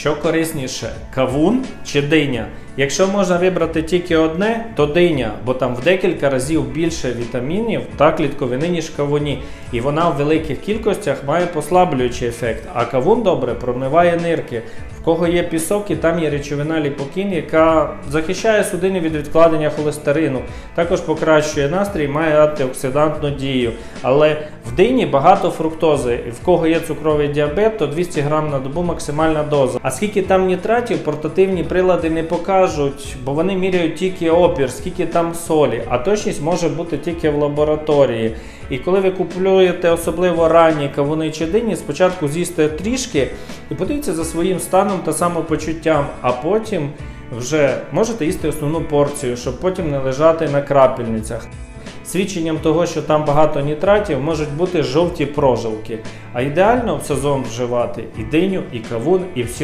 що корисніше, кавун чи диня? Якщо можна вибрати тільки одне, то диня, бо там в декілька разів більше вітамінів та клітковини, ніж кавуні. І вона в великих кількостях має послаблюючий ефект. А кавун добре промиває нирки. В кого є пісок, і там є речовина ліпокін, яка захищає судини від відкладення холестерину, також покращує настрій, має антиоксидантну дію. Але в дині багато фруктози. І в кого є цукровий діабет, то 200 грам на добу максимальна доза. А скільки там нітратів, портативні прилади не покажуть, бо вони міряють тільки опір, скільки там солі, а точність може бути тільки в лабораторії. І коли ви купуєте особливо ранні кавуни чи дині, спочатку з'їсти трішки і подивіться за своїм станом та самопочуттям, а потім вже можете їсти основну порцію, щоб потім не лежати на крапельницях. Свідченням того, що там багато нітратів, можуть бути жовті прожилки. А ідеально в сезон вживати і диню, і кавун, і всі